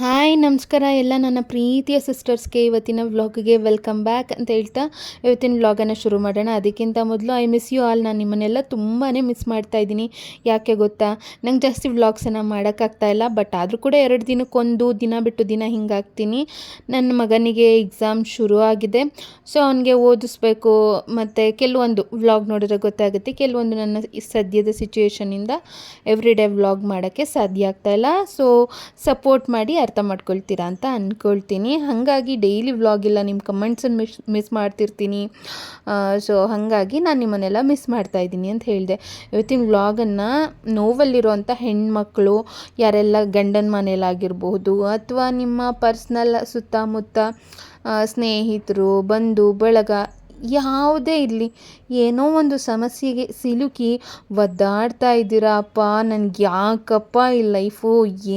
Ha. Hi, ನಮಸ್ಕಾರ. ಎಲ್ಲ ನನ್ನ ಪ್ರೀತಿಯ ಸಿಸ್ಟರ್ಸ್ಗೆ ಇವತ್ತಿನ ವ್ಲಾಗ್ಗೆ ವೆಲ್ಕಮ್ ಬ್ಯಾಕ್ ಅಂತ ಹೇಳ್ತಾ ಇವತ್ತಿನ ವ್ಲಾಗನ್ನು ಶುರು ಮಾಡೋಣ. ಅದಕ್ಕಿಂತ ಮೊದಲು ಐ ಮಿಸ್ ಯು ಆಲ್. ನಾನು ನಿಮ್ಮನ್ನೆಲ್ಲ ತುಂಬಾ ಮಿಸ್ ಮಾಡ್ತಾ ಇದ್ದೀನಿ. ಯಾಕೆ ಗೊತ್ತಾ? ನಂಗೆ ಜಾಸ್ತಿ ವ್ಲಾಗ್ಸನ್ನು ಮಾಡೋಕ್ಕಾಗ್ತಾ ಇಲ್ಲ. ಬಟ್ ಆದರೂ ಕೂಡ ಎರಡು ದಿನಕ್ಕೊಂದು ದಿನ ಬಿಟ್ಟು ದಿನ ಹಿಂಗಾಗ್ತೀನಿ. ನನ್ನ ಮಗನಿಗೆ ಎಕ್ಸಾಮ್ ಶುರು ಆಗಿದೆ. ಸೊ, ಅವನಿಗೆ ಓದಿಸ್ಬೇಕು. ಮತ್ತು ಕೆಲವೊಂದು ವ್ಲಾಗ್ ನೋಡಿದ್ರೆ ಗೊತ್ತಾಗುತ್ತೆ. ಕೆಲವೊಂದು ನನ್ನ ಸದ್ಯದ ಸಿಚುವೇಶನಿಂದ ಎವ್ರಿ ಡೇ ವ್ಲಾಗ್ ಮಾಡೋಕ್ಕೆ ಸಾಧ್ಯ ಆಗ್ತಾ ಇಲ್ಲ. ಸೊ ಸಪೋರ್ಟ್ ಮಾಡಿ ಅರ್ಥ ಮಾಡ್ಕೊಳ್ತೀರಾ ಅಂತ ಅಂದ್ಕೊಳ್ತೀನಿ ಹಾಗಾಗಿ ಡೈಲಿ ವ್ಲಾಗ್ ಇಲ್ಲ ನಿಮ್ಮ ಕಮೆಂಟ್ಸನ್ನು ಮಿಸ್ ಮಿಸ್ ಮಾಡ್ತಿರ್ತೀನಿ. ಸೊ ಹಾಗಾಗಿ ನಾನು ನಿಮ್ಮನ್ನೆಲ್ಲ ಮಿಸ್ ಮಾಡ್ತಾ ಇದ್ದೀನಿ ಅಂತ ಹೇಳಿದೆ. ಇವತ್ತಿನ ವ್ಲಾಗನ್ನು ನೋವಲ್ಲಿರುವಂಥ ಹೆಣ್ಮಕ್ಳು, ಯಾರೆಲ್ಲ ಗಂಡನ ಮನೇಲಾಗಿರ್ಬಹುದು ಅಥವಾ ನಿಮ್ಮ ಪರ್ಸ್ನಲ್ ಸುತ್ತಮುತ್ತ ಸ್ನೇಹಿತರು, ಬಂಧು, ಬಳಗ ಯಾವುದೇ ಇರಲಿ, ಏನೋ ಒಂದು ಸಮಸ್ಯೆಗೆ ಸಿಲುಕಿ ಒದ್ದಾಡ್ತಾ ಇದ್ದೀರಪ್ಪ ನನಗೆ ಯಾಕಪ್ಪ ಈ ಲೈಫು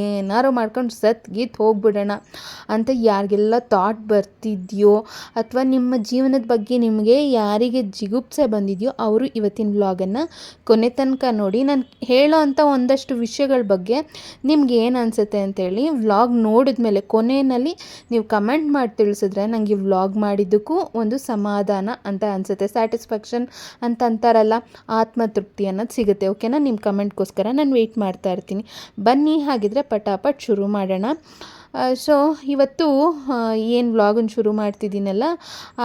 ಏನಾರು ಮಾಡ್ಕೊಂಡು ಸತ್ ಗೀತ್ ಹೋಗ್ಬಿಡೋಣ. ಅಂತ ಯಾರಿಗೆಲ್ಲ ಥಾಟ್ ಬರ್ತಿದೆಯೋ ಅಥವಾ ನಿಮ್ಮ ಜೀವನದ ಬಗ್ಗೆ ನಿಮಗೆ ಯಾರಿಗೆ ಜಿಗುಪ್ಸೆ ಬಂದಿದೆಯೋ ಅವರು ಇವತ್ತಿನ ವ್ಲಾಗನ್ನು ಕೊನೆ ತನಕ ನೋಡಿ, ನಾನು ಹೇಳೋ ಅಂಥ ಒಂದಷ್ಟು ವಿಷಯಗಳ ಬಗ್ಗೆ ನಿಮ್ಗೆ ಏನು ಅನಿಸುತ್ತೆ ಅಂತೇಳಿ ವ್ಲಾಗ್ ನೋಡಿದ ಮೇಲೆ ಕೊನೆಯಲ್ಲಿ ನೀವು ಕಮೆಂಟ್ ಮಾಡಿ ತಿಳಿಸಿದ್ರೆ ನನಗೆ ವ್ಲಾಗ್ ಮಾಡಿದ್ದಕ್ಕೂ ಒಂದು ಸಮಾಧಾನ ಅಂತ ಅನಿಸುತ್ತೆ. ಸ್ಯಾಟಿಸ್ಫ್ಯಾಕ್ಷನ್ ಅಂತ ಅಂತಾರಲ್ಲ, ಆತ್ಮತೃಪ್ತಿ ಅನ್ನೋದು ಸಿಗುತ್ತೆ. ಓಕೆನಾ ನಿಮ್ಮ ಕಮೆಂಟ್ಗೋಸ್ಕರ ನಾನು ವೆಯ್ಟ್ ಮಾಡ್ತಾ ಇರ್ತೀನಿ. ಬನ್ನಿ, ಹಾಗಿದ್ರೆ ಪಟಾಪಟ್ ಶುರು ಮಾಡೋಣ. ಸೊ ಇವತ್ತು ಏನು ವ್ಲಾಗನ್ನು ಶುರು ಮಾಡ್ತಿದ್ದೀನಲ್ಲ,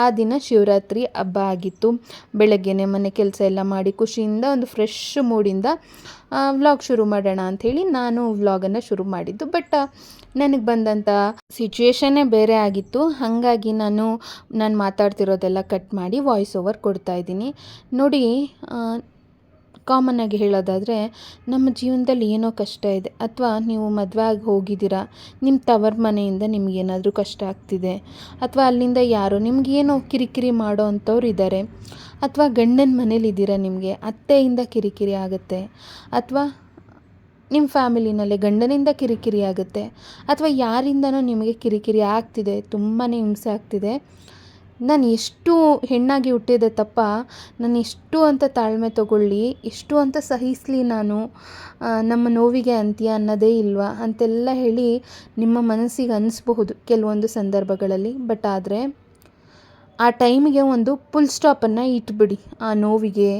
ಆ ದಿನ ಶಿವರಾತ್ರಿ ಹಬ್ಬ ಆಗಿತ್ತು. ಬೆಳಗ್ಗೆನೆ ಮನೆ ಕೆಲಸ ಎಲ್ಲ ಮಾಡಿ ಖುಷಿಯಿಂದ, ಒಂದು ಫ್ರೆಶ್ ಮೂಡಿಂದ ವ್ಲಾಗ್ ಶುರು ಮಾಡೋಣ ಅಂಥೇಳಿ ನಾನು ವ್ಲಾಗನ್ನು ಶುರು ಮಾಡಿದ್ದು. ಬಟ್ ನನಗೆ ಬಂದಂಥ ಸಿಚುವೇಶನ್ನೇ ಬೇರೆ ಆಗಿತ್ತು. ಹಾಗಾಗಿ ನಾನು ನಾನು ಮಾತಾಡ್ತಿರೋದೆಲ್ಲ ಕಟ್ ಮಾಡಿ ವಾಯ್ಸ್ ಓವರ್ ಕೊಡ್ತಾ ಇದ್ದೀನಿ. ನೋಡಿ ಕಾಮನ್ ಆಗಿ ಹೇಳೋದಾದರೆ ನಮ್ಮ ಜೀವನದಲ್ಲಿ ಏನೋ ಕಷ್ಟ ಇದೆ. ಅಥವಾ ನೀವು ಮದುವೆ ಆಗಿ ಹೋಗಿದ್ದೀರಾ ನಿಮ್ಮ ತವರ್ ಮನೆಯಿಂದ ನಿಮಗೇನಾದರೂ ಕಷ್ಟ ಆಗ್ತಿದೆ. ಅಥವಾ ಅಲ್ಲಿಂದ ಯಾರೋ ನಿಮಗೇನೋ ಕಿರಿಕಿರಿ ಮಾಡೋ ಅಂಥವ್ರು ಇದ್ದಾರೆ ಅಥವಾ ಗಂಡನ ಮನೇಲಿದ್ದೀರಾ ನಿಮಗೆ, ಅತ್ತೆಯಿಂದ ಕಿರಿಕಿರಿ ಆಗುತ್ತೆ. ಅಥವಾ ನಿಮ್ಮ ಫ್ಯಾಮಿಲಿನಲ್ಲಿ ಗಂಡನಿಂದ ಕಿರಿಕಿರಿ ಆಗುತ್ತೆ ಅಥವಾ ಯಾರಿಂದನೋ ನಿಮಗೆ ಕಿರಿಕಿರಿ ಆಗ್ತಿದೆ ತುಂಬಾ ಹಿಂಸೆ ಆಗ್ತಿದೆ. ನಾನು ಎಷ್ಟು ಹೆಣ್ಣಾಗಿ ಹುಟ್ಟಿದೆ ತಪ್ಪ, ನಾನು ಎಷ್ಟು ಅಂತ ತಾಳ್ಮೆ ತಗೊಳ್ಳಿ ಎಷ್ಟು ಅಂತ ಸಹಿಸಲಿ ನಾನು ನಮ್ಮ ನೋವಿಗೆ ಅಂತ್ಯ ಅನ್ನೋದೇ ಇಲ್ವಾ ಅಂತೆಲ್ಲ ಹೇಳಿ ನಿಮ್ಮ ಮನಸ್ಸಿಗೆ ಅನಿಸ್ಬಹುದು ಕೆಲವೊಂದು ಸಂದರ್ಭಗಳಲ್ಲಿ. ಬಟ್ ಆದರೆ ಆ ಟೈಮಿಗೆ ಒಂದು ಫುಲ್ ಸ್ಟಾಪನ್ನು ಇಟ್ಬಿಡಿ. ಆ ನೋವಿಗೆ,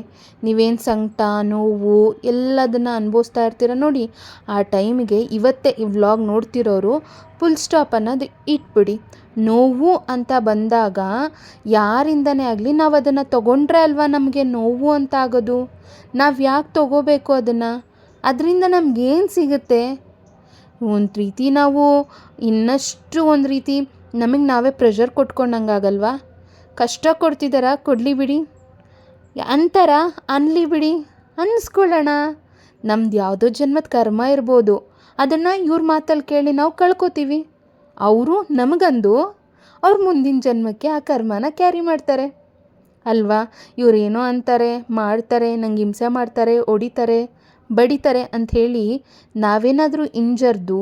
ನೀವೇನು ಸಂಕಟ, ನೋವು, ಎಲ್ಲದನ್ನು ಅನುಭವಿಸ್ತಾ ಇರ್ತೀರ ನೋಡಿ. ಆ ಟೈಮಿಗೆ ಇವತ್ತೇ ಈ ವ್ಲಾಗ್ ನೋಡ್ತಿರೋರು ಫುಲ್ ಸ್ಟಾಪ್ ಅನ್ನೋದು ಇಟ್ಬಿಡಿ. ನೋವು ಅಂತ ಬಂದಾಗ ಯಾರಿಂದನೇ ಆಗಲಿ ನಾವು ಅದನ್ನು ತಗೊಂಡ್ರೆ ಅಲ್ವಾ ನಮಗೆ ನೋವು ಅಂತ ಆಗೋದು. ನಾವು ಯಾಕೆ ತಗೋಬೇಕು ಅದನ್ನು? ಅದರಿಂದ ನಮಗೇನು ಸಿಗುತ್ತೆ? ಒಂದು ರೀತಿ ನಾವು ಇನ್ನಷ್ಟು ಒಂದು ರೀತಿ ನಮಗೆ ನಾವೇ ಪ್ರೆಷರ್ ಕೊಟ್ಕೊಂಡಂಗಾಗಲ್ವಾ? ಕಷ್ಟ ಕೊಡ್ತಿದ್ದಾರ ಕೊಡಲಿ ಬಿಡಿ. ಅಂತಾರ ಅನ್ಲಿ ಬಿಡಿ ಅನ್ನಿಸ್ಕೊಳ್ಳೋಣ ನಮ್ದು ಯಾವುದೋ ಜನ್ಮದ ಕರ್ಮ ಇರ್ಬೋದು. ಅದನ್ನು ಇವ್ರ ಮಾತಲ್ಲಿ ಕೇಳಿ ನಾವು ಕಳ್ಕೊತೀವಿ. ಅವರು ನಮಗಂದು ಅವ್ರ ಮುಂದಿನ ಜನ್ಮಕ್ಕೆ ಆ ಕರ್ಮನ ಕ್ಯಾರಿ ಮಾಡ್ತಾರೆ. ಅಲ್ವಾ? ಇವರೇನೋ ಅಂತಾರೆ, ಮಾಡ್ತಾರೆ, ನಂಗೆ ಹಿಂಸೆ ಮಾಡ್ತಾರೆ ಹೊಡಿತಾರೆ ಬಡಿತಾರೆ ಅಂಥೇಳಿ ನಾವೇನಾದರೂ ಇಂಜರ್ದು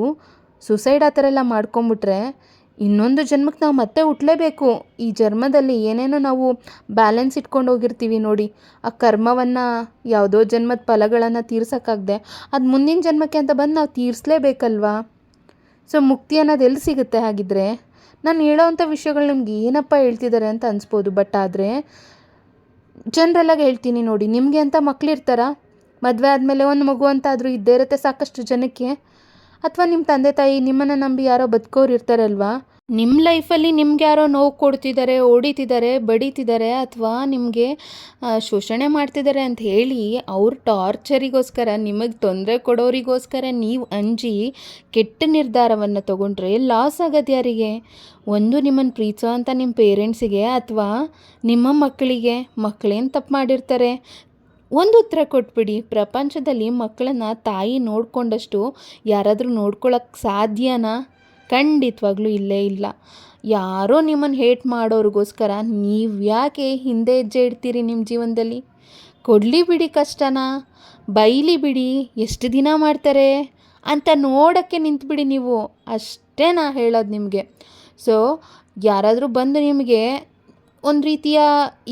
ಸುಸೈಡ್ ಆ ಥರ ಎಲ್ಲ ಮಾಡ್ಕೊಂಬಿಟ್ರೆ ಇನ್ನೊಂದು ಜನ್ಮಕ್ಕೆ ನಾವು ಮತ್ತೆ ಹುಟ್ಟಲೇಬೇಕು ಈ ಜನ್ಮದಲ್ಲಿ ಏನೇನೋ ನಾವು ಬ್ಯಾಲೆನ್ಸ್ ಇಟ್ಕೊಂಡು ಹೋಗಿರ್ತೀವಿ ನೋಡಿ. ಆ ಕರ್ಮವನ್ನು, ಯಾವುದೋ ಜನ್ಮದ ಫಲಗಳನ್ನು ತೀರ್ಸೋಕ್ಕಾಗದೆ, ಅದು ಮುಂದಿನ ಜನ್ಮಕ್ಕೆ ಅಂತ ಬಂದು ನಾವು ತೀರಿಸ್ಲೇಬೇಕಲ್ವಾ? ಸೊ ಮುಕ್ತಿ ಅನ್ನೋದು ಎಲ್ಲಿ ಸಿಗುತ್ತೆ ಹಾಗಿದ್ರೆ, ನಾನು ಹೇಳೋವಂಥ ವಿಷಯಗಳು ನಿಮ್ಗೆ ಏನಪ್ಪ ಹೇಳ್ತಿದ್ದಾರೆ ಅಂತ ಅನಿಸ್ಬೋದು ಬಟ್ ಆದರೆ ಜನರಲ್ಲಾಗಿ ಹೇಳ್ತೀನಿ ನೋಡಿ. ನಿಮಗೆ ಅಂತ ಮಕ್ಳಿರ್ತಾರ? ಮದುವೆ ಆದಮೇಲೆ ಒಂದು ಮಗು ಅಂತ ಆದರೂ ಇದ್ದೇ ಇರುತ್ತೆ ಸಾಕಷ್ಟು ಜನಕ್ಕೆ. ಅಥವಾ ನಿಮ್ಮ ತಂದೆ ತಾಯಿ ನಿಮ್ಮನ್ನು ನಂಬಿ ಯಾರೋ ಬದುಕೋರು ಇರ್ತಾರಲ್ವಾ? ನಿಮ್ಮ ಲೈಫಲ್ಲಿ ನಿಮ್ಗೆ ಯಾರೋ ನೋವು ಕೊಡ್ತಿದ್ದಾರೆ ಹೊಡಿತಿದ್ದಾರೆ ಬಡಿತಿದ್ದಾರೆ ಅಥವಾ ನಿಮಗೆ ಶೋಷಣೆ ಮಾಡ್ತಿದ್ದಾರೆ ಅಂತ ಹೇಳಿ ಅವ್ರ ಟಾರ್ಚರಿಗೋಸ್ಕರ, ನಿಮಗೆ ತೊಂದರೆ ಕೊಡೋರಿಗೋಸ್ಕರ ನೀವು ಅಂಜಿ ಕೆಟ್ಟ ನಿರ್ಧಾರವನ್ನು ತಗೊಂಡ್ರೆ ಲಾಸ್ ಆಗೋದು ಯಾರಿಗೆ? ಒಂದು ನಿಮ್ಮನ್ನು ಪ್ರೀತಿಸೋ ಅಂತ ನಿಮ್ಮ ಪೇರೆಂಟ್ಸಿಗೆ ಅಥವಾ ನಿಮ್ಮ ಮಕ್ಕಳಿಗೆ ಮಕ್ಕಳೇನು ತಪ್ಪು ಮಾಡಿರ್ತಾರೆ? ಒಂದು ಉತ್ತರ ಕೊಟ್ಬಿಡಿ. ಪ್ರಪಂಚದಲ್ಲಿ ಮಕ್ಕಳನ್ನ ತಾಯಿ ನೋಡಿಕೊಂಡಷ್ಟು ಯಾರಾದರೂ ನೋಡ್ಕೊಳಕ್ಕೆ ಸಾಧ್ಯನಾ? ಖಂಡಿತವಾಗ್ಲೂ ಇಲ್ಲೇ ಇಲ್ಲ. ಯಾರೋ ನಿಮ್ಮನ್ನು ಹೇಟ್ ಮಾಡೋರಿಗೋಸ್ಕರ ನೀವು ಯಾಕೆ ಹಿಂದೆ ಹೆಜ್ಜೆ ಇಡ್ತೀರಿ ನಿಮ್ಮ ಜೀವನದಲ್ಲಿ? ಕೊಡಲಿ ಬಿಡಿ ಕಷ್ಟನ? ಬೈಲಿ ಬಿಡಿ. ಎಷ್ಟು ದಿನ ಮಾಡ್ತಾರೆ? ಅಂತ ನೋಡೋಕ್ಕೆ ನಿಂತುಬಿಡಿ ನೀವು. ಅಷ್ಟೇ ನಾ ಹೇಳೋದು ನಿಮಗೆ. ಸೊ ಯಾರಾದರೂ ಬಂದು ನಿಮಗೆ ಒಂದು ರೀತಿಯ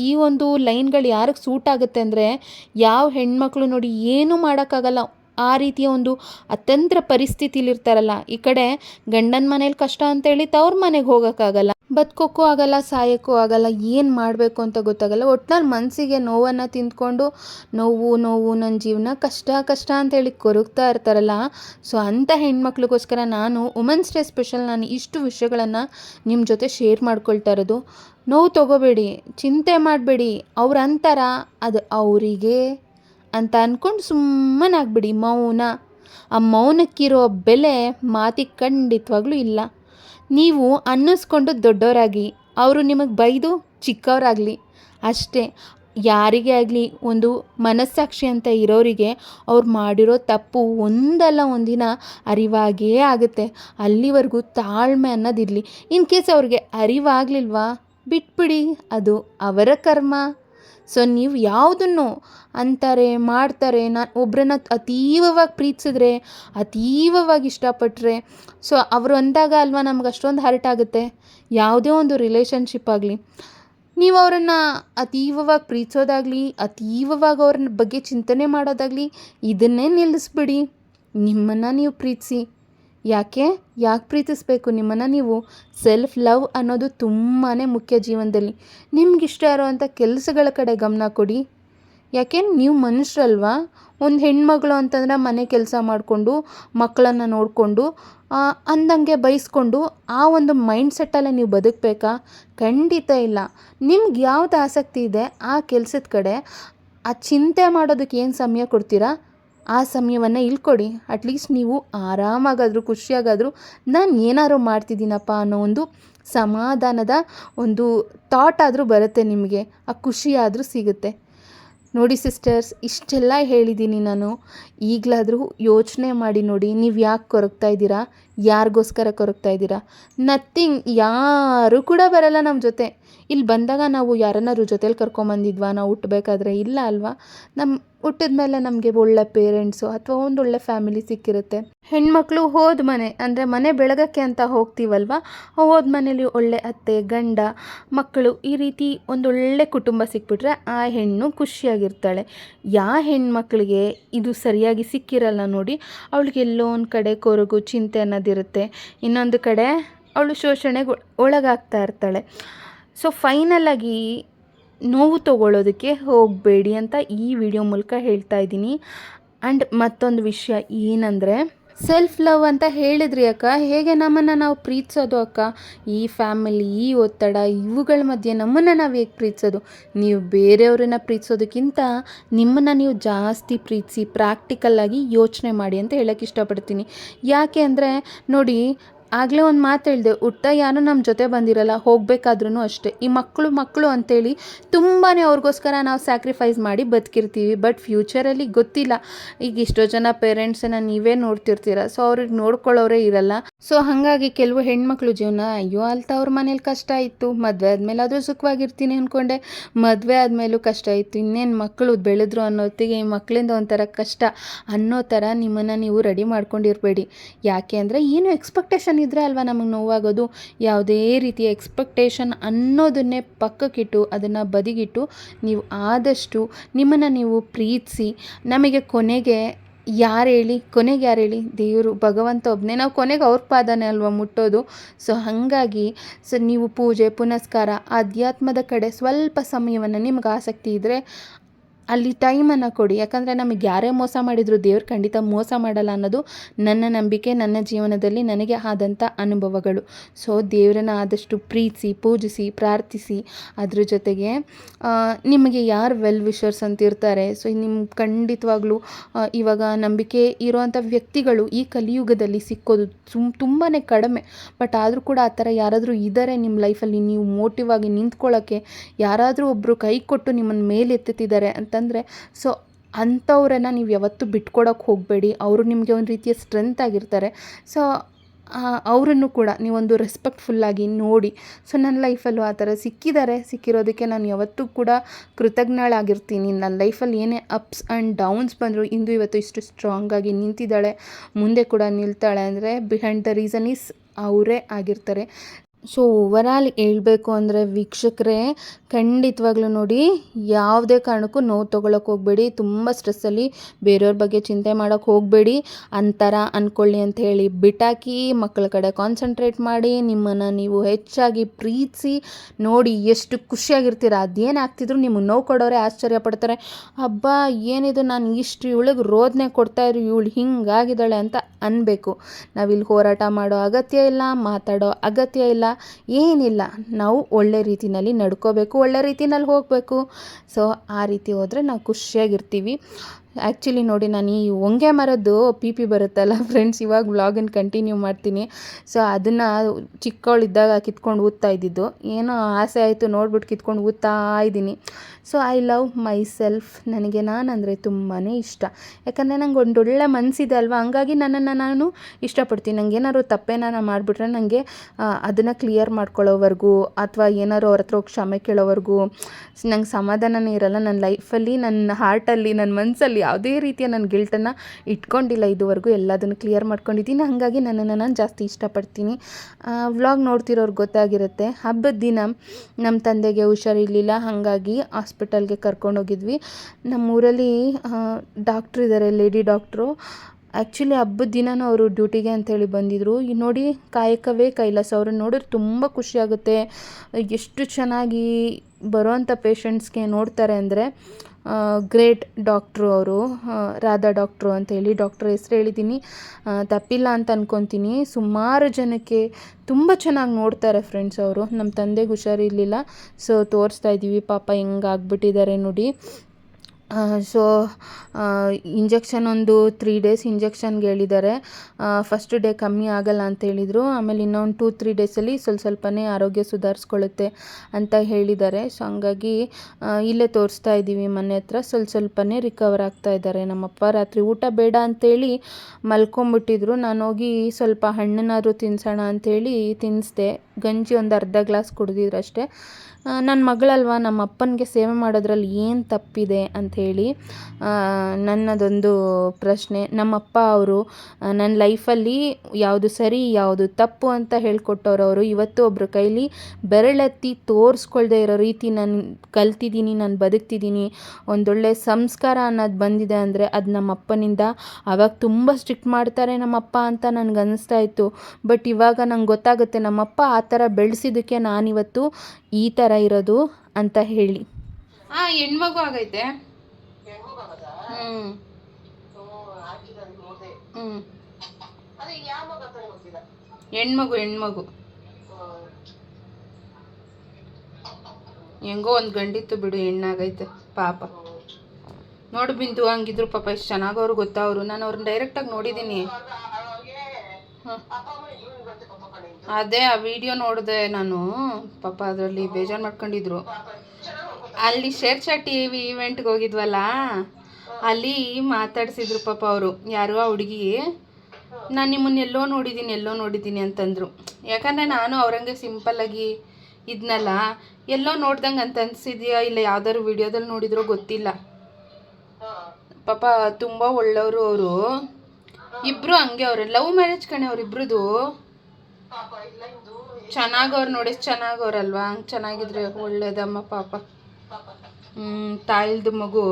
ಈ ಒಂದು ಲೈನ್ಗಳು ಯಾರಿಗೆ ಸೂಟ್ ಆಗುತ್ತೆ ಅಂದರೆ ಯಾವ ಹೆಣ್ಮಕ್ಳು ನೋಡಿ ಏನೂ ಮಾಡೋಕ್ಕಾಗಲ್ಲ. ಆ ರೀತಿಯ ಒಂದು ಅತಂತ್ರ ಪರಿಸ್ಥಿತಿಲಿರ್ತಾರಲ್ಲ. ಈ ಕಡೆ ಗಂಡನ ಮನೇಲಿ ಕಷ್ಟ ಅಂತೇಳಿ ತವ್ರ ಮನೆಗೆ ಹೋಗೋಕ್ಕಾಗಲ್ಲ. ಬದುಕೋಕ್ಕೂ ಆಗಲ್ಲ, ಸಾಯೋಕ್ಕೂ ಆಗಲ್ಲ, ಏನು ಮಾಡಬೇಕು ಅಂತ ಗೊತ್ತಾಗಲ್ಲ. ಒಟ್ನಲ್ಲಿ ಮನಸ್ಸಿಗೆ ನೋವನ್ನು ತಿಂದ್ಕೊಂಡು ನೋವು ನೋವು ನನ್ನ ಜೀವನ ಕಷ್ಟ ಕಷ್ಟ ಅಂತೇಳಿ ಕೊರಗ್ತಾ ಇರ್ತಾರಲ್ಲ, ಸೊ ಅಂಥ ಹೆಣ್ಮಕ್ಳಿಗೋಸ್ಕರ ನಾನು ವುಮೆನ್ಸ್ ಡೇ ಸ್ಪೆಷಲ್ ನಾನು ಇಷ್ಟು ವಿಷಯಗಳನ್ನು ನಿಮ್ಮ ಜೊತೆ ಶೇರ್ ಮಾಡ್ಕೊಳ್ತಾ ಇರೋದು. ನೋವು ತಗೋಬೇಡಿ, ಚಿಂತೆ ಮಾಡಬೇಡಿ, ಅವ್ರ ಅಂತಾರ ಅದು ಅವರಿಗೆ ಅಂತ ಅಂದ್ಕೊಂಡು ಸುಮ್ಮನಾಗ್ಬಿಡಿ ಮೌನ. ಆ ಮೌನಕ್ಕಿರೋ ಬೆಲೆ ಮಾತಿಗೆ ಖಂಡಿತವಾಗ್ಲೂ ಇಲ್ಲ. ನೀವು ಅನ್ನಿಸ್ಕೊಂಡು ದೊಡ್ಡವರಾಗಿ, ಅವರು ನಿಮಗೆ ಬೈದು ಚಿಕ್ಕವರಾಗಲಿ. ಅಷ್ಟೇ, ಯಾರಿಗೆ ಆಗಲಿ ಒಂದು ಮನಸ್ಸಾಕ್ಷಿ ಅಂತ ಇರೋರಿಗೆ ಅವ್ರು ಮಾಡಿರೋ ತಪ್ಪು ಒಂದಲ್ಲ ಒಂದಿನ ಅರಿವಾಗೇ ಆಗುತ್ತೆ. ಅಲ್ಲಿವರೆಗೂ ತಾಳ್ಮೆ ಅನ್ನೋದಿರಲಿ. ಇನ್ ಕೇಸ್ ಅವ್ರಿಗೆ ಅರಿವಾಗಲಿಲ್ವಾ? ಬಿಟ್ಬಿಡಿ, ಅದು ಅವರ ಕರ್ಮ. ಸೊ ನೀವು ಯಾವುದನ್ನು ಅಂತಾರೆ, ಮಾಡ್ತಾರೆ, ನಾನು ಒಬ್ಬರನ್ನ ಅತೀವವಾಗಿ ಪ್ರೀತಿಸಿದ್ರೆ, ಅತೀವವಾಗಿ ಇಷ್ಟಪಟ್ಟರೆ ಸೊ ಅವರು ಅಂದಾಗ ಅಲ್ವಾ ನಮ್ಗೆ ಅಷ್ಟೊಂದು ಹರ್ಟ್ ಆಗುತ್ತೆ? ಯಾವುದೇ ಒಂದು ರಿಲೇಷನ್ಶಿಪ್ ಆಗಲಿ. ನೀವು ಅವರನ್ನು ಅತೀವವಾಗಿ ಪ್ರೀತಿಸೋದಾಗಲಿ, ಅತೀವವಾಗಿ ಅವ್ರನ್ನ ಬಗ್ಗೆ ಚಿಂತನೆ ಮಾಡೋದಾಗಲಿ, ಇದನ್ನೇ ನಿಲ್ಲಿಸ್ಬಿಡಿ ನಿಮ್ಮನ್ನು ನೀವು ಪ್ರೀತಿಸಿ. ಯಾಕೆ? ಯಾಕೆ ಪ್ರೀತಿಸ್ಬೇಕು ನಿಮ್ಮನ್ನು? ನೀವು ಸೆಲ್ಫ್ ಲವ್ ಅನ್ನೋದು ತುಂಬಾ ಮುಖ್ಯ ಜೀವನದಲ್ಲಿ. ನಿಮ್ಗಿಷ್ಟ ಇರೋವಂಥ ಕೆಲಸಗಳ ಕಡೆ ಗಮನ ಕೊಡಿ. ಯಾಕೆ? ನೀವು ಮನುಷ್ಯರಲ್ವಾ? ಒಂದು ಹೆಣ್ಮಗಳು ಅಂತಂದ್ರೆ ಮನೆ ಕೆಲಸ ಮಾಡಿಕೊಂಡು ಮಕ್ಕಳನ್ನು ನೋಡಿಕೊಂಡು ಅಂದಂಗೆ ಬಯಸ್ಕೊಂಡು ಆ ಒಂದು ಮೈಂಡ್ ಸೆಟ್ಟಲ್ಲೇ ನೀವು ಬದುಕಬೇಕಾ? ಖಂಡಿತ ಇಲ್ಲ. ನಿಮ್ಗೆ ಯಾವ್ದು ಆಸಕ್ತಿ ಇದೆ ಆ ಕೆಲಸದ ಕಡೆ? ಆ ಚಿಂತೆ ಮಾಡೋದಕ್ಕೆ ಏನು ಸಮಯ ಕೊಡ್ತೀರಾ? ಆ ಸಮಯವನ್ನು ಇಳ್ಕೊಡಿ. ಅಟ್ಲೀಸ್ಟ್ ನೀವು ಆರಾಮಾಗಾದರೂ, ಖುಷಿಯಾಗಾದರೂ ನಾನು ಏನಾದ್ರು ಮಾಡ್ತಿದ್ದೀನಪ್ಪ ಅನ್ನೋ ಒಂದು ಸಮಾಧಾನದ ಒಂದು ಥಾಟ್ ಆದರೂ ಬರುತ್ತೆ ನಿಮಗೆ. ಆ ಖುಷಿಯಾದರೂ ಸಿಗುತ್ತೆ. ನೋಡಿ ಸಿಸ್ಟರ್ಸ್ ಇಷ್ಟೆಲ್ಲ ಹೇಳಿದ್ದೀನಿ ನಾನು. ಈಗಲಾದರೂ ಯೋಚನೆ ಮಾಡಿ ನೋಡಿ, ನೀವು ಯಾಕೆ ಕೊರಗ್ತಾ ಇದ್ದೀರಾ? ಯಾರಿಗೋಸ್ಕರ ಕೊರಗ್ತಾ ಇದ್ದೀರಾ? ನಥಿಂಗ್ ಯಾರೂ ಕೂಡ ಬರಲ್ಲ ನಮ್ಮ ಜೊತೆ. ಇಲ್ಲಿ ಬಂದಾಗ ನಾವು ಯಾರನ್ನಾರು ಜೊತೇಲಿ ಕರ್ಕೊಂಬಂದಿದ್ವಾ? ನಾವು ಹುಟ್ಟಬೇಕಾದ್ರೆ ಇಲ್ಲ ಅಲ್ವಾ? ನಮ್ಮ ಹುಟ್ಟಿದ ಮೇಲೆ ನಮಗೆ ಒಳ್ಳೆ ಪೇರೆಂಟ್ಸು ಅಥವಾ ಒಂದು ಒಳ್ಳೆ ಫ್ಯಾಮಿಲಿ ಸಿಕ್ಕಿರುತ್ತೆ. ಹೆಣ್ಮಕ್ಳು ಹೋದ ಮನೆ, ಅಂದರೆ ಮನೆ ಬೆಳಗಕ್ಕೆ ಅಂತ ಹೋಗ್ತೀವಲ್ವ? ಹೋದ ಮನೇಲಿ ಒಳ್ಳೆ ಅತ್ತೆ, ಗಂಡ, ಮಕ್ಕಳು ಈ ರೀತಿ ಒಂದೊಳ್ಳೆ ಕುಟುಂಬ ಸಿಕ್ಬಿಟ್ರೆ ಆ ಹೆಣ್ಣು ಖುಷಿಯಾಗಿರ್ತಾಳೆ. ಯಾ ಹೆಣ್ಮಕ್ಳಿಗೆ ಇದು ಸರಿಯಾಗಿ ಸಿಕ್ಕಿರಲ್ಲ ನೋಡಿ, ಅವಳಿಗೆ ಎಲ್ಲೋ ಒಂದು ಕಡೆ ಕೊರಗು ಚಿಂತೆ ಅನ್ನೋದಿರುತ್ತೆ. ಇನ್ನೊಂದು ಕಡೆ ಅವಳು ಶೋಷಣೆಗೆ ಒಳಗಾಗ್ತಾ ಇರ್ತಾಳೆ. ಸೊ ಫೈನಲಾಗಿ ನೋವು ತಗೊಳ್ಳೋದಕ್ಕೆ ಹೋಗಬೇಡಿ ಅಂತ ಈ ವಿಡಿಯೋ ಮೂಲಕ ಹೇಳ್ತಾ ಇದ್ದೀನಿ. ಆ್ಯಂಡ್ ಮತ್ತೊಂದು ವಿಷಯ ಏನಂದರೆ ಸೆಲ್ಫ್ ಲವ್ ಅಂತ ಹೇಳಿದ್ರಿ ಅಕ್ಕ. ಹೇಗೆ ನಮ್ಮನ್ನು ನಾವು ಪ್ರೀತಿಸೋದು ಅಕ್ಕ? ಈ ಫ್ಯಾಮಿಲಿ ಈ ಒತ್ತಡ, ಇವುಗಳ ಮಧ್ಯೆ ನಮ್ಮನ್ನು ನಾವು ಹೇಗೆ ಪ್ರೀತಿಸೋದು? ನೀವು ಬೇರೆಯವ್ರನ್ನ ಪ್ರೀತಿಸೋದಕ್ಕಿಂತ ನಿಮ್ಮನ್ನು ನೀವು ಜಾಸ್ತಿ ಪ್ರೀತಿಸಿ ಪ್ರಾಕ್ಟಿಕಲ್ಲಾಗಿ ಯೋಚನೆ ಮಾಡಿ ಅಂತ ಹೇಳೋಕ್ಕೆ ಇಷ್ಟಪಡ್ತೀನಿ. ಯಾಕೆ ಅಂದರೆ, ನೋಡಿ ಆಗಲೇ ಒಂದು ಮಾತು ಹೇಳಿದೆ, ಹುಟ್ಟ ಯಾರು ನಮ್ಮ ಜೊತೆ ಬಂದಿರಲ್ಲ ಹೋಗಬೇಕಾದ್ರೂ ಅಷ್ಟೇ. ಈ ಮಕ್ಕಳು ಮಕ್ಕಳು ಅಂತೇಳಿ ತುಂಬಾ ಅವ್ರಿಗೋಸ್ಕರ ನಾವು ಸ್ಯಾಕ್ರಿಫೈಸ್ ಮಾಡಿ ಬದುಕಿರ್ತೀವಿ. ಬಟ್ ಫ್ಯೂಚರಲ್ಲಿ ಗೊತ್ತಿಲ್ಲ. ಈಗ ಎಷ್ಟೋ ಜನ ಪೇರೆಂಟ್ಸನ್ನು ನೀವೇ ನೋಡ್ತಿರ್ತೀರ. ಸೊ ಅವ್ರಿಗೆ ನೋಡ್ಕೊಳ್ಳೋರೇ ಇರಲ್ಲ. ಸೊ ಹಾಗಾಗಿ ಕೆಲವು ಹೆಣ್ಮಕ್ಳು ಜೀವನ, ಅಯ್ಯೋ, ಅಲ್ತ ಅವ್ರ ಮನೇಲಿ ಕಷ್ಟ ಇತ್ತು. ಮದುವೆ ಆದಮೇಲೆ ಆದರೂ ಸುಖವಾಗಿರ್ತೀನಿ ಅಂದ್ಕೊಂಡೆ ಮದುವೆ ಆದಮೇಲೂ ಕಷ್ಟ ಇತ್ತು. ಇನ್ನೇನು ಮಕ್ಕಳು ಬೆಳೆದ್ರು ಅನ್ನೋತ್ತಿಗೆ ಈ ಮಕ್ಕಳಿಂದ ಒಂಥರ ಕಷ್ಟ ಅನ್ನೋ ಥರ ನಿಮ್ಮನ್ನು ನೀವು ರೆಡಿ ಮಾಡ್ಕೊಂಡಿರಬೇಡಿ. ಯಾಕೆ ಅಂದರೆ ಏನು ಎಕ್ಸ್ಪೆಕ್ಟೇಷನ್ ಇದ್ದರೆ ಅಲ್ವಾ ನಮಗೆ ನೋವಾಗೋದು? ಯಾವುದೇ ರೀತಿಯ ಎಕ್ಸ್ಪೆಕ್ಟೇಷನ್ ಅನ್ನೋದನ್ನೇ ಪಕ್ಕಕ್ಕಿಟ್ಟು, ಅದನ್ನು ಬದಿಗಿಟ್ಟು ನೀವು ಆದಷ್ಟು ನಿಮ್ಮನ್ನು ನೀವು ಪ್ರೀತಿಸಿ, ನಮಗೆ ಕೊನೆಗೆ ಯಾರು ಹೇಳಿ, ಕೊನೆಗೆ ಯಾರು ಹೇಳಿ? ದೇವರು, ಭಗವಂತ ಒಬ್ಬನೇ ನಾವು ಕೊನೆಗೆ ಅವ್ರ ಪಾದನೇ ಅಲ್ವಾ ಮುಟ್ಟೋದು? ಸೊ ಹಾಗಾಗಿ ಸೊ ನೀವು ಪೂಜೆ, ಪುನಸ್ಕಾರ, ಆಧ್ಯಾತ್ಮದ ಕಡೆ ಸ್ವಲ್ಪ ಸಮಯವನ್ನು ನಿಮ್ಗೆ ಆಸಕ್ತಿ ಇದ್ದರೆ ಅಲ್ಲಿ ಟೈಮನ್ನು ಕೊಡಿ. ಯಾಕಂದರೆ ನಮಗೆ ಯಾರೇ ಮೋಸ ಮಾಡಿದರೂ ದೇವ್ರು ಖಂಡಿತ ಮೋಸ ಮಾಡಲ್ಲ ಅನ್ನೋದು ನನ್ನ ನಂಬಿಕೆ, ನನ್ನ ಜೀವನದಲ್ಲಿ ನನಗೆ ಆದಂಥ ಅನುಭವಗಳು. ಸೊ ದೇವರನ್ನ ಆದಷ್ಟು ಪ್ರೀತಿಸಿ, ಪೂಜಿಸಿ, ಪ್ರಾರ್ಥಿಸಿ. ಅದ್ರ ಜೊತೆಗೆ ನಿಮಗೆ ಯಾರು ವೆಲ್ ವಿಷರ್ಸ್ ಅಂತ ಇರ್ತಾರೆ ಸೊ ನಿಮ್ಮ ಖಂಡಿತವಾಗ್ಲೂ ಇವಾಗ ನಂಬಿಕೆ ಇರೋವಂಥ ವ್ಯಕ್ತಿಗಳು ಈ ಕಲಿಯುಗದಲ್ಲಿ ಸಿಕ್ಕೋದು ತುಂಬ ತುಂಬಾ ಕಡಿಮೆ. ಬಟ್ ಆದರೂ ಕೂಡ ಆ ಥರ ಯಾರಾದರೂ ಇದ್ದಾರೆ ನಿಮ್ಮ ಲೈಫಲ್ಲಿ ನೀವು ಮೋಟಿವ್ ಆಗಿ ನಿಂತ್ಕೊಳ್ಳೋಕ್ಕೆ ಯಾರಾದರೂ ಒಬ್ಬರು ಕೈ ಕೊಟ್ಟು ನಿಮ್ಮನ್ನು ಮೇಲೆತ್ತುತ್ತಿದ್ದಾರೆ ಅಂತ ಅಂತಂದರೆ ಸೊ ಅಂಥವ್ರನ್ನ ನೀವು ಯಾವತ್ತೂ ಬಿಟ್ಕೊಡೋಕೆ ಹೋಗಬೇಡಿ. ಅವರು ನಿಮಗೆ ಒಂದು ರೀತಿಯ ಸ್ಟ್ರೆಂತ್ ಆಗಿರ್ತಾರೆ. ಸೊ ಅವರನ್ನು ಕೂಡ ನೀವೊಂದು ರೆಸ್ಪೆಕ್ಟ್ಫುಲ್ಲಾಗಿ ನೋಡಿ. ಸೊ ನನ್ನ ಲೈಫಲ್ಲೂ ಆ ಥರ ಸಿಕ್ಕಿದ್ದಾರೆ. ಸಿಕ್ಕಿರೋದಕ್ಕೆ ನಾನು ಯಾವತ್ತೂ ಕೂಡ ಕೃತಜ್ಞಳಾಗಿರ್ತೀನಿ. ನನ್ನ ಲೈಫಲ್ಲಿ ಏನೇ ಅಪ್ಸ್ ಆ್ಯಂಡ್ ಡೌನ್ಸ್ ಬಂದರೂ, ಇಂದು ಇವತ್ತು ಇಷ್ಟು ಸ್ಟ್ರಾಂಗಾಗಿ ನಿಂತಿದ್ದಾಳೆ, ಮುಂದೆ ಕೂಡ ನಿಲ್ತಾಳೆ ಅಂದರೆ ಬಿಹೈಂಡ್ ದ ರೀಸನ್ ಈಸ್ ಅವರೇ ಆಗಿರ್ತಾರೆ. ಸೊ ಓವರಾಲ್ ಹೇಳ್ಬೇಕು ಅಂದರೆ ವೀಕ್ಷಕರೇ, ಖಂಡಿತವಾಗ್ಲೂ ನೋಡಿ, ಯಾವುದೇ ಕಾರಣಕ್ಕೂ ನೋವು ತೊಗೊಳಕ್ಕೆ ಹೋಗಬೇಡಿ. ತುಂಬ ಸ್ಟ್ರೆಸ್ಸಲ್ಲಿ ಬೇರೆಯವ್ರ ಬಗ್ಗೆ ಚಿಂತೆ ಮಾಡೋಕ್ಕೆ ಹೋಗಬೇಡಿ. ಅಂತರ ಅಂದ್ಕೊಳ್ಳಿ ಅಂತ ಹೇಳಿ ಬಿಟಾಕಿ ಮಕ್ಕಳ ಕಡೆ ಕಾನ್ಸಂಟ್ರೇಟ್ ಮಾಡಿ, ನಿಮ್ಮನ್ನು ನೀವು ಹೆಚ್ಚಾಗಿ ಪ್ರೀತಿಸಿ ನೋಡಿ ಎಷ್ಟು ಖುಷಿಯಾಗಿರ್ತೀರ, ಅದೇನು ಆಗ್ತಿದ್ರು ನೋವು ಕೊಡೋರೆ ಆಶ್ಚರ್ಯ ಪಡ್ತಾರೆ. ಹಬ್ಬ ಏನಿದು ನಾನು ಇಷ್ಟು ಇವಳಿಗೆ ರೋದನೆ ಕೊಡ್ತಾಯಿದ್ರು ಇವಳು ಹಿಂಗಾಗಿದ್ದಾಳೆ ಅಂತ ಅನ್ನಬೇಕು ನಾವಿಲ್ಲಿ ಹೋರಾಟ ಮಾಡೋ ಅಗತ್ಯ ಇಲ್ಲ, ಮಾತಾಡೋ ಅಗತ್ಯ ಇಲ್ಲ. ಏನಿಲ್ಲ. ನಾವು ಒಳ್ಳೆ ರೀತಿಯಲ್ಲಿ ನಡ್ಕೋಬೇಕು ಒಳ್ಳೆ ರೀತಿನಲ್ಲಿ ಹೋಗಬೇಕು. ಸೊ ಆ ರೀತಿ ಹೋದರೆ ನಾವು ಖುಷಿಯಾಗಿರ್ತೀವಿ. ಆ್ಯಕ್ಚುಲಿ ನೋಡಿ ನಾನು ಈ ಹೊಂಗೆ ಮರದ್ದು ಪಿ ಪಿ ಬರುತ್ತಲ್ಲ ಫ್ರೆಂಡ್ಸ್ ಇವಾಗ ವ್ಲಾಗನ್ನು ಕಂಟಿನ್ಯೂ ಮಾಡ್ತೀನಿ. ಸೊ ಅದನ್ನು ಚಿಕ್ಕವಳಿದ್ದಾಗ ಕಿತ್ಕೊಂಡು ಊದ್ತಾ ಇದ್ದಿದ್ದು. ಏನೋ ಆಸೆ ಆಯಿತು, ನೋಡ್ಬಿಟ್ಟು ಕಿತ್ಕೊಂಡು ಊದ್ತಾ ಇದ್ದೀನಿ. So I love myself ನನಗೆ ನಾನಂದರೆ ತುಂಬಾ ಇಷ್ಟ. ಯಾಕಂದರೆ ನಂಗೆ ಒಂದು ಒಳ್ಳೆ ಮನಸ್ಸಿದೆ ಅಲ್ವಾ? ಹಂಗಾಗಿ ನನ್ನನ್ನು ನಾನು ಇಷ್ಟಪಡ್ತೀನಿ. ನಂಗೆ ಏನಾದ್ರು ತಪ್ಪೇನಾರ ಮಾಡಿಬಿಟ್ರೆ ನನಗೆ ಅದನ್ನು ಕ್ಲಿಯರ್ ಮಾಡ್ಕೊಳ್ಳೋವರೆಗೂ, ಅಥವಾ ಏನಾದ್ರು ಅವ್ರ ಹತ್ರ ಕ್ಷಮೆ ಕೇಳೋವರೆಗೂ, ನಂಗೆ ಸಮಾಧಾನನೇ ಇರಲ್ಲ. ನನ್ನ ಲೈಫಲ್ಲಿ ನನ್ನ ಹಾರ್ಟಲ್ಲಿ ನನ್ನ ಮನಸ್ಸಲ್ಲಿ ಯಾವುದೇ ರೀತಿಯ ನನ್ನ ಗಿಲ್ಟನ್ನು ಇಟ್ಕೊಂಡಿಲ್ಲ ಇದುವರೆಗೂ, ಎಲ್ಲದನ್ನು ಕ್ಲಿಯರ್ ಮಾಡ್ಕೊಂಡಿದ್ದೀನಿ. ಹಾಗಾಗಿ ನನ್ನನ್ನು ನಾನು ಜಾಸ್ತಿ ಇಷ್ಟಪಡ್ತೀನಿ. ವ್ಲಾಗ್ ನೋಡ್ತಿರೋರು ಗೊತ್ತಾಗಿರುತ್ತೆ. ಹಬ್ಬದ ದಿನ ನಮ್ಮ ತಂದೆಗೆ ಹುಷಾರಿರಲಿಲ್ಲ, ಹಾಗಾಗಿ ಹಾಸ್ಪಿಟಲ್ಗೆ ಕರ್ಕೊಂಡೋಗಿದ್ವಿ ನಮ್ಮೂರಲ್ಲಿ ಡಾಕ್ಟ್ರ್ ಇದ್ದಾರೆ ಲೇಡಿ ಡಾಕ್ಟ್ರು ಆ್ಯಕ್ಚುಲಿ ಹಬ್ಬದ ದಿನನೂ ಅವರು ಡ್ಯೂಟಿಗೆ ಅಂತೇಳಿ ಬಂದಿದ್ದರು ಈ ನೋಡಿ ಕಾಯಕವೇ ಕೈಲಾಸ ಅವ್ರನ್ನ ನೋಡಿದ್ರೆ ತುಂಬ ಖುಷಿಯಾಗುತ್ತೆ ಎಷ್ಟು ಚೆನ್ನಾಗಿ ಬರೋವಂಥ ಪೇಷಂಟ್ಸ್ಗೆ ನೋಡ್ತಾರೆ ಅಂದರೆ ಗ್ರೇಟ್ ಡಾಕ್ಟ್ರು ಅವರು ರಾಧಾ ಡಾಕ್ಟ್ರು ಅಂತೇಳಿ ಡಾಕ್ಟ್ರ್ ಹೆಸ್ರು ಹೇಳಿದ್ದೀನಿ. ತಪ್ಪಿಲ್ಲ ಅಂತ ಅಂದ್ಕೊತೀನಿ ಸುಮಾರು ಜನಕ್ಕೆ ತುಂಬ ಚೆನ್ನಾಗಿ ನೋಡ್ತಾರೆ ಫ್ರೆಂಡ್ಸ್ ಅವರು. ನಮ್ಮ ತಂದೆಗೆ ಹುಷಾರಿರಲಿಲ್ಲ. ಸೊ ತೋರಿಸ್ತಾ ಇದ್ದೀವಿ ಪಾಪ ಹೆಂಗಾಗ್ಬಿಟ್ಟಿದ್ದಾರೆ ನೋಡಿ. ಸೊ ಇಂಜೆಕ್ಷನ್ ಒಂದು ತ್ರೀ ಡೇಸ್ ಇಂಜೆಕ್ಷನ್ಗೆ ಹೇಳಿದ್ದಾರೆ. ಫಸ್ಟ್ ಡೇ ಕಮ್ಮಿ ಆಗಲ್ಲ ಅಂತ ಹೇಳಿದರು. ಆಮೇಲೆ ಇನ್ನೊಂದು ಟೂ ತ್ರೀ ಡೇಸಲ್ಲಿ ಸ್ವಲ್ಪ ಸ್ವಲ್ಪನೇ ಆರೋಗ್ಯ ಸುಧಾರಿಸ್ಕೊಳ್ಳುತ್ತೆ ಅಂತ ಹೇಳಿದ್ದಾರೆ. ಸೊ ಹಂಗಾಗಿ ಇಲ್ಲೇ ತೋರಿಸ್ತಾ ಇದ್ದೀವಿ ಮನೆ ಹತ್ರ. ಸ್ವಲ್ಪ ಸ್ವಲ್ಪನೇ ರಿಕವರ್ ಆಗ್ತಾ ಇದ್ದಾರೆ. ನಮ್ಮಪ್ಪ ರಾತ್ರಿ ಊಟ ಬೇಡ ಅಂತೇಳಿ ಮಲ್ಕೊಂಬಿಟ್ಟಿದ್ರು. ನಾನು ಹೋಗಿ ಸ್ವಲ್ಪ ಹಣ್ಣನ್ನಾದರೂ ತಿನ್ಸೋಣ ಅಂಥೇಳಿ ತಿನ್ನಿಸ್ದೆ ಗಂಜಿ ಒಂದು ಅರ್ಧ ಗ್ಲಾಸ್ ಕುಡಿದಿದ್ರು ಅಷ್ಟೇ. ನನ್ನ ಮಗಳಲ್ವ, ನಮ್ಮ ಅಪ್ಪನಿಗೆ ಸೇವೆ ಮಾಡೋದ್ರಲ್ಲಿ ಏನು ತಪ್ಪಿದೆ ಅಂಥೇಳಿ ನನ್ನದೊಂದು ಪ್ರಶ್ನೆ. ನಮ್ಮ ಅಪ್ಪ ಅವರು ನನ್ನ ಲೈಫಲ್ಲಿ ಯಾವುದು ಸರಿ, ಯಾವುದು ತಪ್ಪು ಅಂತ ಹೇಳ್ಕೊಟ್ಟವ್ರು ಅವರು ಇವತ್ತು ಒಬ್ಬರ ಕೈಲಿ ಬೆರಳೆತ್ತಿ ತೋರಿಸ್ಕೊಳ್ದೇ ಇರೋ ರೀತಿ ನಾನು ಕಲ್ತಿದ್ದೀನಿ, ನಾನು ಬದುಕ್ತಿದ್ದೀನಿ. ಒಂದೊಳ್ಳೆ ಸಂಸ್ಕಾರ ಅನ್ನೋದು ಬಂದಿದೆ ಅಂದರೆ ಅದು ನಮ್ಮ ಅಪ್ಪನಿಂದ ಆವಾಗ ತುಂಬ ಸ್ಟ್ರಿಕ್ಟ್ ಮಾಡ್ತಾರೆ ನಮ್ಮಪ್ಪ ಅಂತ ನನಗೆ ಅನ್ನಿಸ್ತಾ ಇತ್ತು. ಬಟ್ ಇವಾಗ ನಂಗೆ ಗೊತ್ತಾಗುತ್ತೆ ನಮ್ಮಪ್ಪ ಆ ಥರ ಬೆಳೆಸಿದ್ದಕ್ಕೆ ನಾನಿವತ್ತು ಈ ಥರ ಇರೋದು ಅಂತ ಹೇಳಿ. ಹಾಂ ಹೆಣ್ಮಗು ಆಗೈತೆ. ಹ್ಞೂ ಹ್ಞೂ ಹೆಣ್ಮಗು ಹೆಣ್ಮಗು. ಹೆಂಗೋ ಒಂದು ಗಂಡಿತ್ತು ಬಿಡು ಹೆಣ್ಣಾಗೈತೆ ಪಾಪ. ನೋಡು ಬಿಂದು ಹಂಗಿದ್ರು ಪಾಪ ಎಷ್ಟು ಚೆನ್ನಾಗವ್ರು ಗೊತ್ತಾ ಅವರು. ನಾನು ಅವ್ರನ್ನ ಡೈರೆಕ್ಟಾಗಿ ನೋಡಿದ್ದೀನಿ ಅದೇ ಆ ವಿಡಿಯೋ ನೋಡಿದೆ ನಾನು. ಪಾಪ ಅದರಲ್ಲಿ ಬೇಜಾರು ಮಾಡ್ಕೊಂಡಿದ್ರು. ಅಲ್ಲಿ ಶೇರ್ ಟಿ ವಿ ಈವೆಂಟ್ಗೆ ಹೋಗಿದ್ವಲ್ಲ, ಅಲ್ಲಿ ಮಾತಾಡ್ಸಿದ್ರು ಪಾಪ ಅವರು. ಯಾರೋ ಆ ಹುಡುಗಿ? ನಾನು ನಿಮ್ಮನ್ನ ಎಲ್ಲೋ ನೋಡಿದ್ದೀನಿ ಎಲ್ಲೋ ನೋಡಿದ್ದೀನಿ ಅಂತಂದರು. ಯಾಕಂದರೆ ನಾನು ಅವ್ರಂಗೆ ಸಿಂಪಲ್ಲಾಗಿ ಇದ್ನಲ್ಲ, ಎಲ್ಲೋ ನೋಡ್ದಂಗೆ ಅಂತ ಅನ್ಸಿದ್ಯಾ ಇಲ್ಲ ಯಾವ್ದಾದ್ರು ವಿಡಿಯೋದಲ್ಲಿ ನೋಡಿದ್ರೋ ಗೊತ್ತಿಲ್ಲ. ಪಾಪ ತುಂಬ ಒಳ್ಳೆಯವರು ಅವರು. ಇಬ್ಬರು ಹಂಗೆ ಅವ್ರೆ. ಲವ್ ಮ್ಯಾರೇಜ್ ಕಣೆ ಅವ್ರಿಬ್ರದು ಚೆನ್ನಾಗವ್ರು ನೋಡಿ ಚೆನ್ನಾಗವ್ರಲ್ವಾ ಹಂಗೆ ಚೆನ್ನಾಗಿದ್ರೆ ಒಳ್ಳೇದಮ್ಮ ಪಾಪ. ಹ್ಞೂ ತಾಯಿಲ್ದು ಮಗು.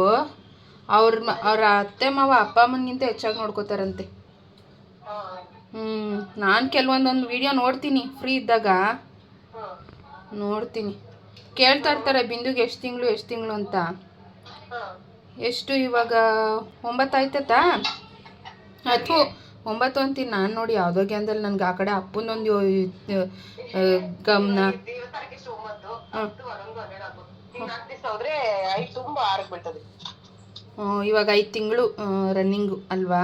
ಅವ್ರ ಅವ್ರ ಅತ್ತೆ ಮಾವ ಅಪ್ಪ ಅಮ್ಮನಿಗಿಂತ ಹೆಚ್ಚಾಗಿ ನೋಡ್ಕೋತಾರಂತೆ. ಹ್ಞೂ ನಾನು ಕೆಲವೊಂದೊಂದು ವಿಡಿಯೋ ನೋಡ್ತೀನಿ ಫ್ರೀ ಇದ್ದಾಗ. ನೋಡ್ತೀನಿ. ಕೇಳ್ತಾ ಇರ್ತಾರೆ, ಬಿಂದುಗೆ ಎಷ್ಟು ತಿಂಗಳು ಎಷ್ಟು ತಿಂಗಳು ಅಂತ. ಎಷ್ಟು ಇವಾಗ? ಒಂಬತ್ತು ಆಯ್ತತಾ ಅಥು ಒಂಬತ್ತು ಅಂತೀನಿ ನಾನು ನೋಡಿ ಯಾವುದೋ ಗ್ಯಾಂದಲ್ಲಿ ನನಗೆ ಆ ಕಡೆ ಅಪ್ಪನೊಂದು ಗಮನ. ಇವಾಗ ಐದು ತಿಂಗಳು ರನ್ನಿಂಗು ಅಲ್ವಾ?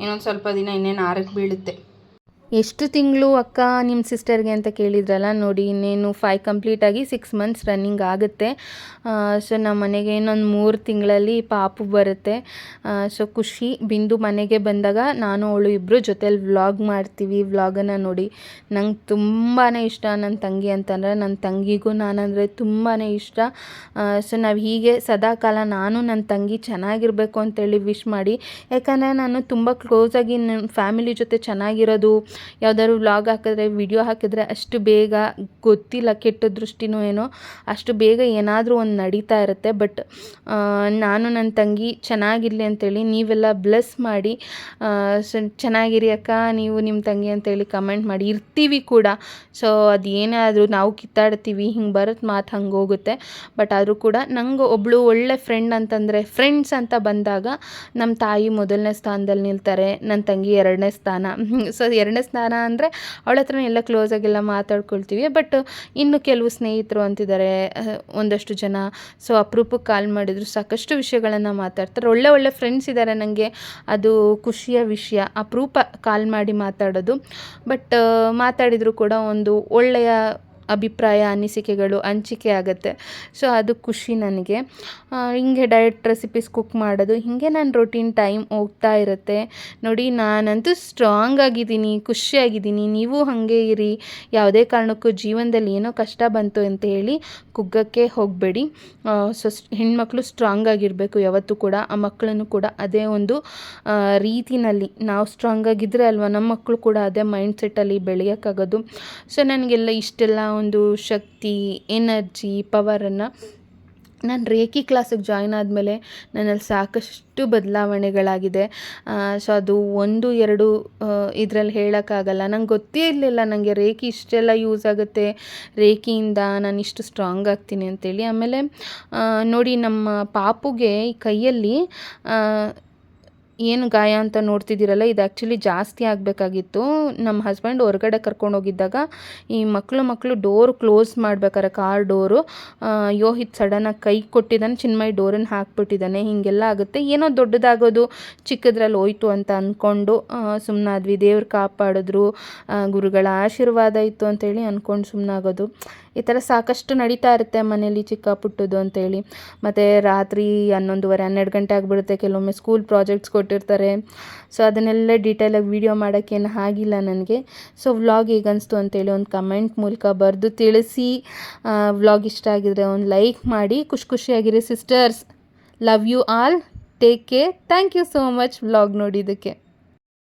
ಇನ್ನೊಂದು ಸ್ವಲ್ಪ ದಿನ ಇನ್ನೇನು ಆರಕ್ಕೆ ಬೀಳುತ್ತೆ. ಎಷ್ಟು ತಿಂಗಳು ಅಕ್ಕ ನಿಮ್ಮ ಸಿಸ್ಟರ್ಗೆ ಅಂತ ಕೇಳಿದ್ರಲ್ಲ ನೋಡಿ, ಇನ್ನೇನು ಫೈ ಕಂಪ್ಲೀಟಾಗಿ ಸಿಕ್ಸ್ ಮಂತ್ಸ್ ರನ್ನಿಂಗ್ ಆಗುತ್ತೆ. ಸೊ ನಮ್ಮ ಮನೆಗೆ ಇನ್ನೊಂದು ಮೂರು ತಿಂಗಳಲ್ಲಿ ಪಾಪು ಬರುತ್ತೆ. ಸೊ ಖುಷಿ. ಬಿಂದು ಮನೆಗೆ ಬಂದಾಗ ನಾನು, ಅವಳು ಇಬ್ಬರು ಜೊತೇಲಿ ವ್ಲಾಗ್ ಮಾಡ್ತೀವಿ. ವ್ಲಾಗನ್ನು ನೋಡಿ ನಂಗೆ ತುಂಬಾ ಇಷ್ಟ ನನ್ನ ತಂಗಿ ಅಂತಂದರೆ ನನ್ನ ತಂಗಿಗೂ ನಾನಂದರೆ ತುಂಬಾ ಇಷ್ಟ. ಸೊ ನಾವು ಹೀಗೆ ಸದಾಕಾಲ ನಾನು ನನ್ನ ತಂಗಿ ಚೆನ್ನಾಗಿರಬೇಕು ಅಂತೇಳಿ ವಿಶ್ ಮಾಡಿ. ಯಾಕಂದರೆ ನಾನು ತುಂಬ ಕ್ಲೋಸಾಗಿ ನನ್ನ ಫ್ಯಾಮಿಲಿ ಜೊತೆ ಚೆನ್ನಾಗಿರೋದು ಯಾವ್ದಾದ್ರು ವ್ಲಾಗ್ ಹಾಕಿದ್ರೆ ವಿಡಿಯೋ ಹಾಕಿದ್ರೆ ಅಷ್ಟು ಬೇಗ ಗೊತ್ತಿಲ್ಲ ಕೆಟ್ಟ ದೃಷ್ಟಿನೋ ಏನೋ, ಅಷ್ಟು ಬೇಗ ಏನಾದರೂ ಒಂದು ನಡೀತಾ ಇರುತ್ತೆ. ಬಟ್ ನಾನು ನನ್ನ ತಂಗಿ ಚೆನ್ನಾಗಿರಲಿ ಅಂತೇಳಿ ನೀವೆಲ್ಲ ಬ್ಲೆಸ್ ಮಾಡಿ ಚೆನ್ನಾಗಿರಿ ಅಕ್ಕ, ನೀವು ನಿಮ್ಮ ತಂಗಿ ಅಂತೇಳಿ ಕಮೆಂಟ್ ಮಾಡಿ ಇರ್ತೀವಿ ಕೂಡ. ಸೊ ಅದು ಏನಾದರೂ ನಾವು ಕಿತ್ತಾಡ್ತೀವಿ, ಹಿಂಗೆ ಬರುತ್ತೆ ಮಾತು ಹಂಗೆ ಹೋಗುತ್ತೆ. ಬಟ್ ಆದರೂ ಕೂಡ ನಂಗೆ ಒಬ್ಬಳು ಒಳ್ಳೆ ಫ್ರೆಂಡ್ ಅಂತಂದರೆ ಫ್ರೆಂಡ್ಸ್ ಅಂತ ಬಂದಾಗ ನಮ್ಮ ತಾಯಿ ಮೊದಲನೇ ಸ್ಥಾನದಲ್ಲಿ ನಿಲ್ತಾರೆ ನನ್ನ ತಂಗಿ ಎರಡನೇ ಸ್ಥಾನ. ಸೊ ಎರಡನೇ ಸ್ಥಾನ ಅಂದರೆ ಅವಳ ಹತ್ರ ಎಲ್ಲ ಕ್ಲೋಸಾಗೆಲ್ಲ ಮಾತಾಡ್ಕೊಳ್ತೀವಿ. ಬಟ್ ಇನ್ನು ಕೆಲವು ಸ್ನೇಹಿತರು ಅಂತಿದ್ದಾರೆ ಒಂದಷ್ಟು ಜನ. ಸೊ ಅಪರೂಪಕ್ಕೆ ಕಾಲ್ ಮಾಡಿದ್ರು, ಸಾಕಷ್ಟು ವಿಷಯಗಳನ್ನು ಮಾತಾಡ್ತಾರೆ. ಒಳ್ಳೆ ಒಳ್ಳೆ ಫ್ರೆಂಡ್ಸ್ ಇದ್ದಾರೆ ನನಗೆ ಅದು ಖುಷಿಯ ವಿಷಯ. ಅಪರೂಪ ಕಾಲ್ ಮಾಡಿ ಮಾತಾಡೋದು. ಬಟ್ ಮಾತಾಡಿದರೂ ಕೂಡ ಒಂದು ಒಳ್ಳೆಯ ಅಭಿಪ್ರಾಯ, ಅನಿಸಿಕೆಗಳು ಹಂಚಿಕೆ ಆಗುತ್ತೆ. ಸೊ ಅದು ಖುಷಿ ನನಗೆ. ಹಿಂಗೆ ಡಯಟ್ ರೆಸಿಪೀಸ್ ಕುಕ್ ಮಾಡೋದು, ಹೀಗೆ ನನ್ನ ರೊಟೀನ್ ಟೈಮ್ ಹೋಗ್ತಾ ಇರುತ್ತೆ. ನೋಡಿ, ನಾನಂತೂ ಸ್ಟ್ರಾಂಗ್ ಆಗಿದ್ದೀನಿ ಖುಷಿಯಾಗಿದ್ದೀನಿ ನೀವು ಹಾಗೆ ಇರಿ. ಯಾವುದೇ ಕಾರಣಕ್ಕೂ ಜೀವನದಲ್ಲಿ ಏನೋ ಕಷ್ಟ ಬಂತು ಅಂತ ಹೇಳಿ ಕುಗ್ಗಕ್ಕೆ ಹೋಗಬೇಡಿ. ಸೊ ಹೆಣ್ಮಕ್ಳು ಸ್ಟ್ರಾಂಗ್ ಆಗಿರಬೇಕು ಯಾವತ್ತೂ ಕೂಡ. ಆ ಮಕ್ಕಳನ್ನು ಕೂಡ ಅದೇ ಒಂದು ರೀತಿನಲ್ಲಿ. ನಾವು ಸ್ಟ್ರಾಂಗ್ ಆಗಿದ್ದರೆ ಅಲ್ವಾ, ನಮ್ಮ ಮಕ್ಕಳು ಕೂಡ ಅದೇ ಮೈಂಡ್ ಸೆಟ್ಟಲ್ಲಿ ಬೆಳೆಯೋಕ್ಕಾಗೋದು. ಸೊ ನನಗೆಲ್ಲ ಇಷ್ಟೆಲ್ಲ ಒಂದು ಶಕ್ತಿ, ಎನರ್ಜಿ, ಪವರನ್ನು ನಾನು ರೇಖಿ ಕ್ಲಾಸಿಗೆ ಜಾಯ್ನ್ ಆದಮೇಲೆ ನನ್ನಲ್ಲಿ ಸಾಕಷ್ಟು ಬದಲಾವಣೆಗಳಾಗಿದೆ. ಸೊ ಅದು ಒಂದು, ಎರಡು ಇದರಲ್ಲಿ ಹೇಳೋಕ್ಕಾಗಲ್ಲ. ನಂಗೆ ಗೊತ್ತೇ ಇರಲಿಲ್ಲ ನನಗೆ ರೇಖಿ ಇಷ್ಟೆಲ್ಲ ಯೂಸ್ ಆಗುತ್ತೆ. ರೇಖಿಯಿಂದ ನಾನು ಇಷ್ಟು ಸ್ಟ್ರಾಂಗ್ ಆಗ್ತೀನಿ ಅಂತೇಳಿ. ಆಮೇಲೆ ನೋಡಿ ನಮ್ಮ ಪಾಪುಗೆ ಈ ಕೈಯಲ್ಲಿ ಏನು ಗಾಯ ಅಂತ ನೋಡ್ತಿದ್ದೀರಲ್ಲ, ಇದು ಆ್ಯಕ್ಚುಲಿ ಜಾಸ್ತಿ ಆಗಬೇಕಾಗಿತ್ತು. ನಮ್ಮ ಹಸ್ಬೆಂಡ್ ಹೊರಗಡೆ ಕರ್ಕೊಂಡು ಹೋಗಿದ್ದಾಗ ಈ ಮಕ್ಕಳು ಮಕ್ಕಳು ಡೋರ್ ಕ್ಲೋಸ್ ಮಾಡ್ಬೇಕಾರೆ ಕಾರ್ ಡೋರು ಯೋಹಿತ್ ಸಡನ್ನಾಗಿ ಕೈ ಕೊಟ್ಟಿದ್ದಾನೆ, ಚಿನ್ಮಯ್ ಡೋರನ್ನು ಹಾಕ್ಬಿಟ್ಟಿದ್ದಾನೆ, ಹೀಗೆಲ್ಲ ಆಗುತ್ತೆ. ಏನೋ ದೊಡ್ಡದಾಗೋದು, ಚಿಕ್ಕದ್ರಲ್ಲಿ ಹೋಯ್ತು ಅಂತ ಅಂದ್ಕೊಂಡು ಸುಮ್ಮನಾದ್ವಿ ದೇವ್ರು ಕಾಪಾಡಿದ್ರು ಗುರುಗಳ ಆಶೀರ್ವಾದ ಇತ್ತು ಅಂತೇಳಿ ಅಂದ್ಕೊಂಡು ಸುಮ್ಮನಾಗೋದು ಈ ಥರ ಸಾಕಷ್ಟು ನಡೀತಾ ಇರುತ್ತೆ ಮನೇಲಿ ಚಿಕ್ಕ ಪುಟ್ಟದ್ದು ಅಂತೇಳಿ. ಮತ್ತು ರಾತ್ರಿ ಹನ್ನೊಂದುವರೆ, ಹನ್ನೆರಡು ಗಂಟೆ ಆಗಿಬಿಡುತ್ತೆ. ಕೆಲವೊಮ್ಮೆ ಸ್ಕೂಲ್ ಪ್ರಾಜೆಕ್ಟ್ಸ್ ಕೊಟ್ಟಿರ್ತಾರೆ. ಸೊ ಅದನ್ನೆಲ್ಲ ಡೀಟೇಲಾಗಿ ವೀಡಿಯೋ ಮಾಡೋಕ್ಕೇನು ಆಗಿಲ್ಲ ನನಗೆ. ಸೊ ವ್ಲಾಗ್ ಹೇಗನ್ನಿಸ್ತು ಅಂತೇಳಿ ಒಂದು ಕಮೆಂಟ್ ಮೂಲಕ ಬರೆದು ತಿಳಿಸಿ. ವ್ಲಾಗ್ ಇಷ್ಟ ಆಗಿದ್ರೆ ಒಂದು ಲೈಕ್ ಮಾಡಿ. ಖುಷಿ ಖುಷಿಯಾಗಿರಿ sisters love you all take care thank you so much vlog ನೋಡಿದ್ದಕ್ಕೆ.